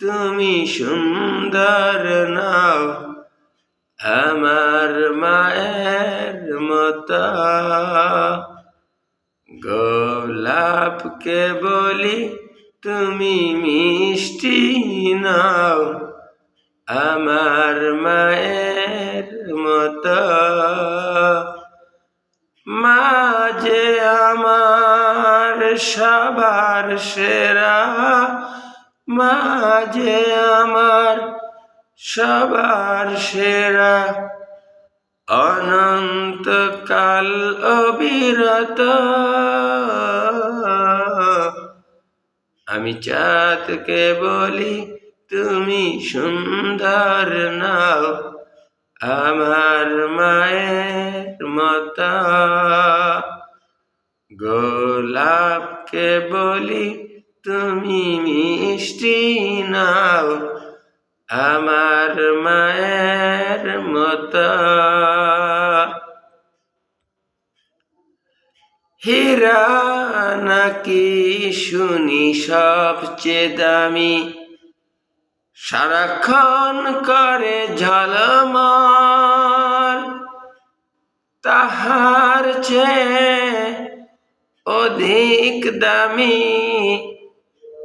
তুমি সুন্দর নাও, আমার মায়ের মতো। গোলাপকে বলি তুমি মিষ্টি নাও, আমার মায়ের মতো। মাঝে আমার সবার সেরা মাঝে আমার সবার সেরা অনন্তকাল অবিরত। আমি চাঁদকে বলি, তুমি সুন্দর নাও, আমার মায়ের মতো। গোলাপকে বলি তুমি মিষ্টি নাও আমার মায়ের মতো। হীরা নাকি শুনি সবচেয়ে দামি? সারাক্ষণ করে ঝলমল। তাহার চেয়ে অধিক দামি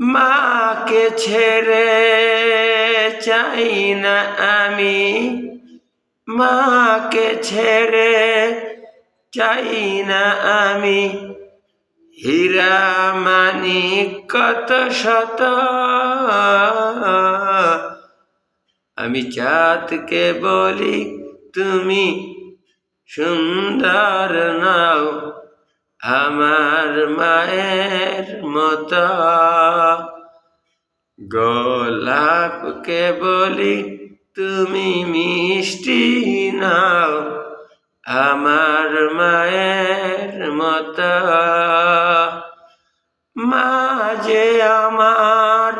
মাকে ছেড়ে চাই না আমি। মাকে ছেড়ে চাই না আমি। হীরা মানি কত শত। আমি চাঁদকে বলি, তুমি সুন্দর নাও। আমার মায়ের মতো। গোলাপকে বলি, তুমি মিষ্টি নাও আমার মায়ের মতো। মাঝে আমার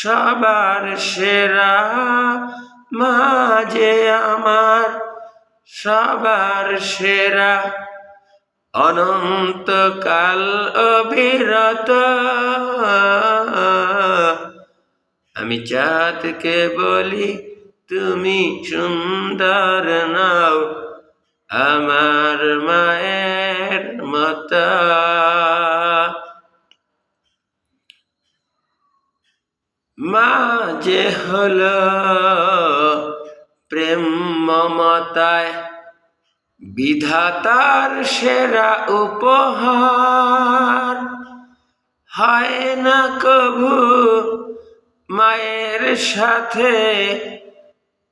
সবার সেরা, মাঝে আমার সবার সেরা অনন্তকাল অবিরত। আমি চাঁদকে বলি, তুমি সুন্দর নাও, আমার মায়ের মতো। মা যে হলো প্রেম মমতায় বিধাতার সেরা উপহার। হয় না কভু মায়ের সাথে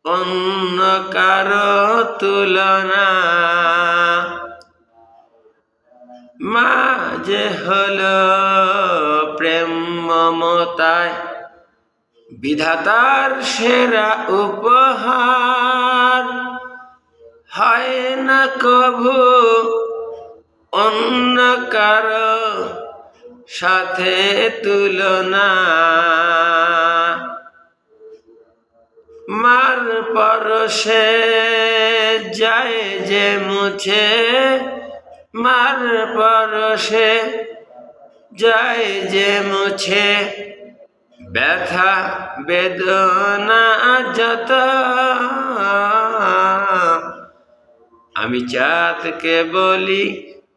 অন্য কারও তুলনা। মা যে হলো প্রেম মমতায় বিধাতার সেরা উপহার। হয় না কভু অন্য কারও সাথে তুলনা। মার পরশে যায় যে মুছে, মার পরশে যায় যে মুছে। ব্যথা, বেদনা, যত আমি চাঁদকে বলি,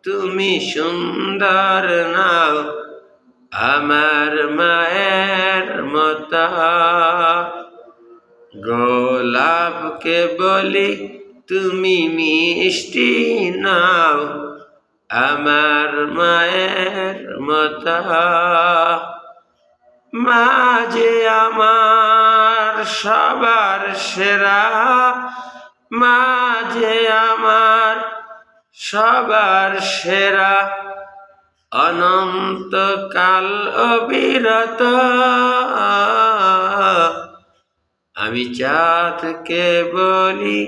তুমি সুন্দর নাও, আমার মায়ের মতা। গোলাপকে বলি, তুমি মিষ্টি নাও, আমার মায়ের মতা। মাঝে আমার সবার সেরা মাঝে আমার সবার সেরা অনন্তকাল অবিরত। আমি চাঁদকে বলি,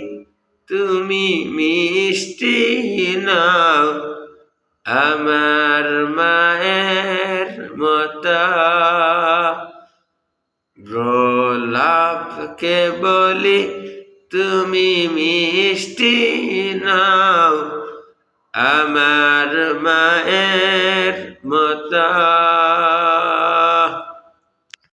তুমি মিষ্টি নাও, আমার মায়ের মতা। গোলাপকে বলি তুমি মিষ্টি নাও আমার মায়ের মতা।